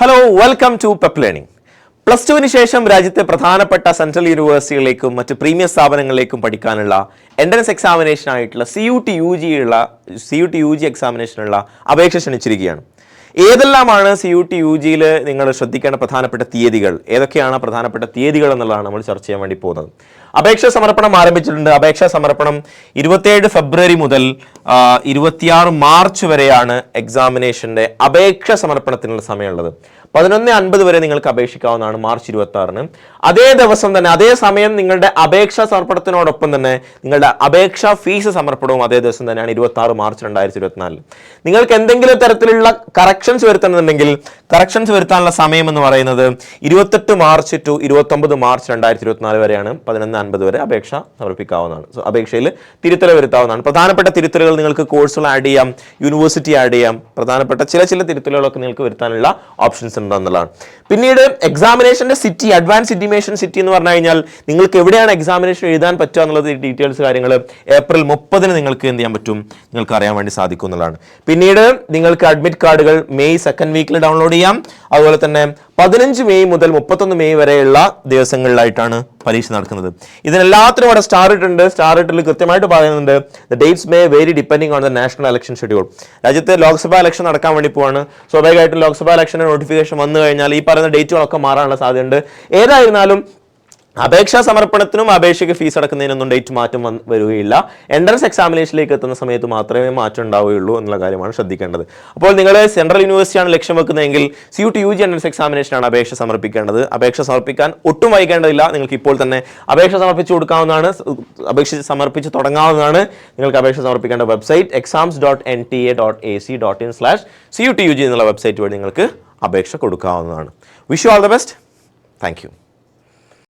Hello welcome to pep learning plus ടുവിന് ശേഷം രാജ്യത്തെ പ്രധാനപ്പെട്ട സെൻട്രൽ യൂണിവേഴ്സിറ്റികളിലേക്കും മറ്റ് പ്രീമിയർ സ്ഥാപനങ്ങളിലേക്കും പഠിക്കാനുള്ള എൻട്രൻസ് എക്സാമിനേഷൻ ആയിട്ടുള്ള C U T U G ഉള്ള C U T U G എക്സാമിനേഷനുള്ള അപേക്ഷ ക്ഷണിച്ചിരിക്കുകയാണ്. ഏതെല്ലാമാണ് സി യു ടി യു ജിയിൽ നിങ്ങൾ ശ്രദ്ധിക്കേണ്ട പ്രധാനപ്പെട്ട തീയതികൾ? ഏതൊക്കെയാണ് പ്രധാനപ്പെട്ട തീയതികൾ എന്നുള്ളതാണ് നമ്മൾ ചർച്ച ചെയ്യാൻ വേണ്ടി പോകുന്നത്. അപേക്ഷ സമർപ്പണം ആരംഭിച്ചിട്ടുണ്ട്. അപേക്ഷാ സമർപ്പണം ഇരുപത്തിയേഴ് ഫെബ്രുവരി മുതൽ ഇരുപത്തിയാറ് മാർച്ച് വരെയാണ് എക്സാമിനേഷന്റെ അപേക്ഷ സമർപ്പണത്തിനുള്ള സമയമുള്ളത്. പതിനൊന്ന് അൻപത് വരെ നിങ്ങൾക്ക് അപേക്ഷിക്കാവുന്നതാണ് മാർച്ച് ഇരുപത്തി ആറിന് അതേ ദിവസം തന്നെ അതേ സമയം നിങ്ങളുടെ അപേക്ഷാ സമർപ്പണത്തിനോടൊപ്പം തന്നെ നിങ്ങളുടെ അപേക്ഷാ ഫീസ് സമർപ്പണവും അതേ ദിവസം തന്നെയാണ് ഇരുപത്തി ആറ് മാർച്ച് രണ്ടായിരത്തി ഇരുപത്തിനാലിൽ നിങ്ങൾക്ക് എന്തെങ്കിലും തരത്തിലുള്ള കറക്ഷൻസ് വരുത്തണമെന്നുണ്ടെങ്കിൽ കറക്ഷൻസ് വരുത്താനുള്ള സമയം എന്ന് പറയുന്നത് ഇരുപത്തെട്ട് മാർച്ച് ടു ഇരുപത്തൊമ്പത് മാർച്ച് രണ്ടായിരത്തി ഇരുപത്തിനാല് വരെയാണ്. പതിനൊന്ന് അൻപത് വരെ അപേക്ഷ സമർപ്പിക്കാവുന്നതാണ്. സോ അപേക്ഷയിൽ തിരുത്തൽ വരുത്താവുന്നതാണ്. പ്രധാനപ്പെട്ട തിരുത്തലുകൾ നിങ്ങൾക്ക് കോഴ്സുകൾ ആഡ് ചെയ്യാം യൂണിവേഴ്സിറ്റി ആഡ് ചെയ്യാം. പ്രധാനപ്പെട്ട ചില ചില തിരുത്തലുകളൊക്കെ നിങ്ങൾക്ക് വരുത്താനുള്ള ഓപ്ഷൻസ് ഉണ്ടെന്നുള്ളതാണ് പിന്നീട് എക്സാമിനേഷന്റെ സിറ്റി അഡ്വാൻസ് ഇന്റിമേഷൻ സിറ്റി എന്ന് പറഞ്ഞു കഴിഞ്ഞാൽ നിങ്ങൾക്ക് എവിടെയാണ് എക്സാമിനേഷൻ എഴുതാൻ പറ്റുക എന്നുള്ളത് ഡീറ്റെയിൽസ് കാര്യങ്ങൾ ഏപ്രിൽ മുപ്പതിന് നിങ്ങൾക്ക് എന്ത് ചെയ്യാൻ പറ്റും? നിങ്ങൾക്ക് അറിയാൻ വേണ്ടി സാധിക്കും എന്നുള്ളതാണ്. പിന്നീട് നിങ്ങൾക്ക് അഡ്മിറ്റ് കാർഡുകൾ മെയ് സെക്കൻഡ് വീക്കിൽ ഡൗൺലോഡ് ചെയ്യാം അതുപോലെ തന്നെ പതിനഞ്ച് മെയ് മുതൽ മുപ്പത്തൊന്ന് മെയ് വരെയുള്ള ദിവസങ്ങളിലായിട്ടാണ് പരീക്ഷ നടക്കുന്നത്. ഇതിനെല്ലാത്തിനും അവിടെ സ്റ്റാർ ഇട്ടുണ്ട് സ്റ്റാർ ഇട്ടിൽ കൃത്യമായിട്ട് പറയുന്നുണ്ട്. The dates may vary depending on the national election schedule രാജ്യത്തെ ലോക്സഭാ ഇലക്ഷൻ നടക്കാൻ വേണ്ടി പോവാണ്. സ്വാഭാവികമായിട്ടും ലോക്സഭാ ഇലക്ഷൻ നോട്ടിഫിക്കേഷൻ വന്നു കഴിഞ്ഞാൽ ഈ പറയുന്ന ഡേറ്റുകളൊക്കെ മാറാനുള്ള സാധ്യതയുണ്ട്. ഏതായിരുന്നാലും അപേക്ഷാ സമർപ്പണത്തിനും അപേക്ഷയ്ക്ക് ഫീസ് അടക്കുന്നതിനൊന്നും ഡേറ്റ് മാറ്റം വരികയില്ല. എൻട്രൻസ് എക്സാമിനേഷനിലേക്ക് എത്തുന്ന സമയത്ത് മാത്രമേ മാറ്റം ഉണ്ടാവുകയുള്ളൂ എന്നുള്ള കാര്യമാണ് ശ്രദ്ധിക്കേണ്ടത്. അപ്പോൾ നിങ്ങൾ സെൻട്രൽ യൂണിവേഴ്സിറ്റിയാണ് ലക്ഷ്യം വെക്കുന്നതെങ്കിൽ C U T U G entrance എക്സാമിനേഷനാണ് അപേക്ഷ സമർപ്പിക്കേണ്ടത്. അപേക്ഷ സമർപ്പിക്കാൻ ഒട്ടും വൈകേണ്ടതില്ല. നിങ്ങൾക്ക് ഇപ്പോൾ തന്നെ അപേക്ഷ സമർപ്പിച്ചു കൊടുക്കാവുന്നതാണ്. അപേക്ഷ സമർപ്പിച്ച് തുടങ്ങാവുന്നതാണ്. നിങ്ങൾക്ക് അപേക്ഷ സമർപ്പിക്കേണ്ട website exams dot N T A dot A C dot in slash C U T U G എന്നുള്ള വെബ്സൈറ്റ് വഴി നിങ്ങൾക്ക് അപേക്ഷ കൊടുക്കാവുന്നതാണ്. Wish you all the best thank you